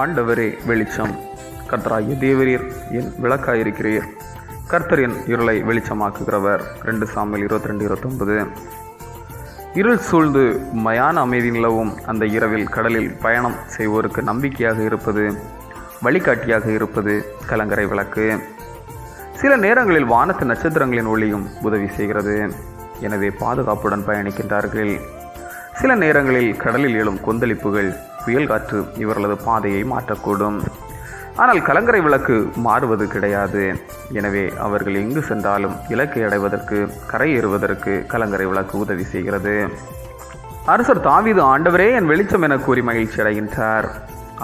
ஆண்டவரே வெளிச்சம். கர்த்தராகிய தேவரீர் என் விளக்காயிருக்கிறீர். கர்த்தர் என் இருளை வெளிச்சமாக்குகிறவர். ரெண்டு சாமியில் இருபத்தி ரெண்டு இருபத்தொன்பது. இருள் சூழ்ந்து மயான அமைதி நிலவும் அந்த இரவில் கடலில் பயணம் செய்வோருக்கு நம்பிக்கையாக இருப்பது வழிகாட்டியாக இருப்பது கலங்கரை விளக்கு. சில நேரங்களில் வானத்து நட்சத்திரங்களின் ஒளியும் உதவி செய்கிறது. எனவே பாதுகாப்புடன் பயணிக்கின்றார்கள் சில நேரங்களில் கடலில் எழும் கொந்தளிப்புகள் புயல் காற்று இவர்களது பாதையை மாற்றக்கூடும். ஆனால் கலங்கரை விளக்கு மாறுவது கிடையாது. எனவே அவர்கள் எங்கு சென்றாலும் இலக்கை அடைவதற்கு கரையேறுவதற்கு கலங்கரை விளக்கு உதவி செய்கிறது. அரசர் தாவீது ஆண்டவரே என் வெளிச்சம் என கூறி மகிழ்ச்சி அடைகின்றார்.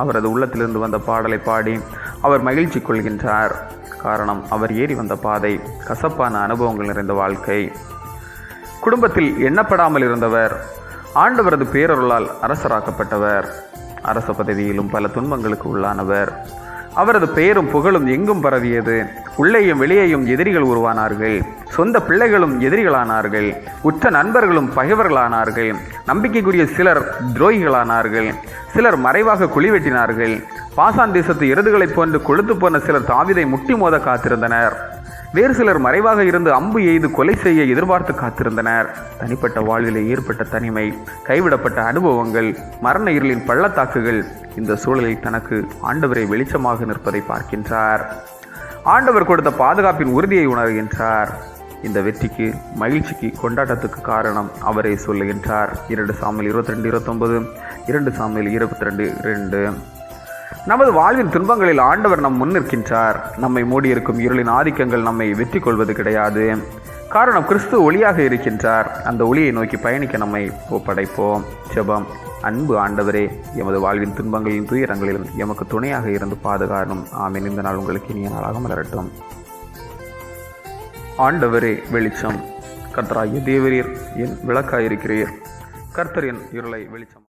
அவரது உள்ளத்திலிருந்து வந்த பாடலை பாடி அவர் மகிழ்ச்சி கொள்கின்றார். காரணம் அவர் ஏறி வந்த பாதை கசப்பான அனுபவங்கள் நிறைந்த வாழ்க்கை. குடும்பத்தில் எண்ணப்படாமல் இருந்தவர் ஆண்டவரது பேரருளால் அரசராக்கப்பட்டவர். அரச பதவியிலும் பல துன்பங்களுக்கு உள்ளானவர். அவரது பெயரும் புகழும் எங்கும் பரவியது. உள்ளேயும் வெளியேயும் எதிரிகள் உருவானார்கள். சொந்த பிள்ளைகளும் எதிரிகளானார்கள். உற்ற நண்பர்களும் பகைவர்களானார்கள். நம்பிக்கைக்குரிய சிலர் துரோகிகளானார்கள். சிலர் மறைவாக குழி வெட்டினார்கள் பாசான் தேசத்து எருதுகளைப் போன்று கொழுத்து போன சிலர் தாவிதை முட்டி மோத காத்திருந்தனர். வேறு சிலர் மறைவாக இருந்து அம்பு எய்து கொலை செய்ய எதிர்பார்த்து காத்திருந்தனர். தனிப்பட்ட வாழ்விலே ஏற்பட்ட தனிமை கைவிடப்பட்ட அனுபவங்கள் மரண இருளின் பள்ளத்தாக்குகள் இந்த சூழலில் தனக்கு ஆண்டவரை வெளிச்சமாக நிற்பதை பார்க்கின்றார். ஆண்டவர் கொடுத்த பாதுகாப்பின் உறுதியை உணர்கின்றார். இந்த வெற்றிக்கு மகிழ்ச்சிக்கு கொண்டாட்டத்துக்கு காரணம் அவரே சொல்லுகின்றார் இரண்டு சாமியில் இருபத்தி ரெண்டு இருபத்தொன்பது இரண்டு சாமியில் இருபத்தி ரெண்டு ரெண்டு நமது வாழ்வின் துன்பங்களில் ஆண்டவர் நம் முன்னிற்கின்றார் நம்மை மூடியிருக்கும் இருளின் ஆதிக்கங்கள் நம்மை வெற்றி கொள்வது கிடையாது. காரணம் கிறிஸ்து ஒளியாக இருக்கின்றார். அந்த ஒளியை நோக்கி பயணிக்க நம்மை ஒப்படைப்போம். ஜெபம். அன்பு ஆண்டவரே எமது வாழ்வின் துன்பங்களின் துயரங்களிலும் எமக்கு துணையாக இருந்து பாதுகாணும் ஆமீன். இந்த நாள் உங்களுக்கு இனிய நாளாக மலரட்டும். ஆண்டவரே வெளிச்சம். கர்த்தராகிய தேவரீர் என் விளக்காயிருக்கிறீர். கர்த்தரின் இருளை வெளிச்சம்.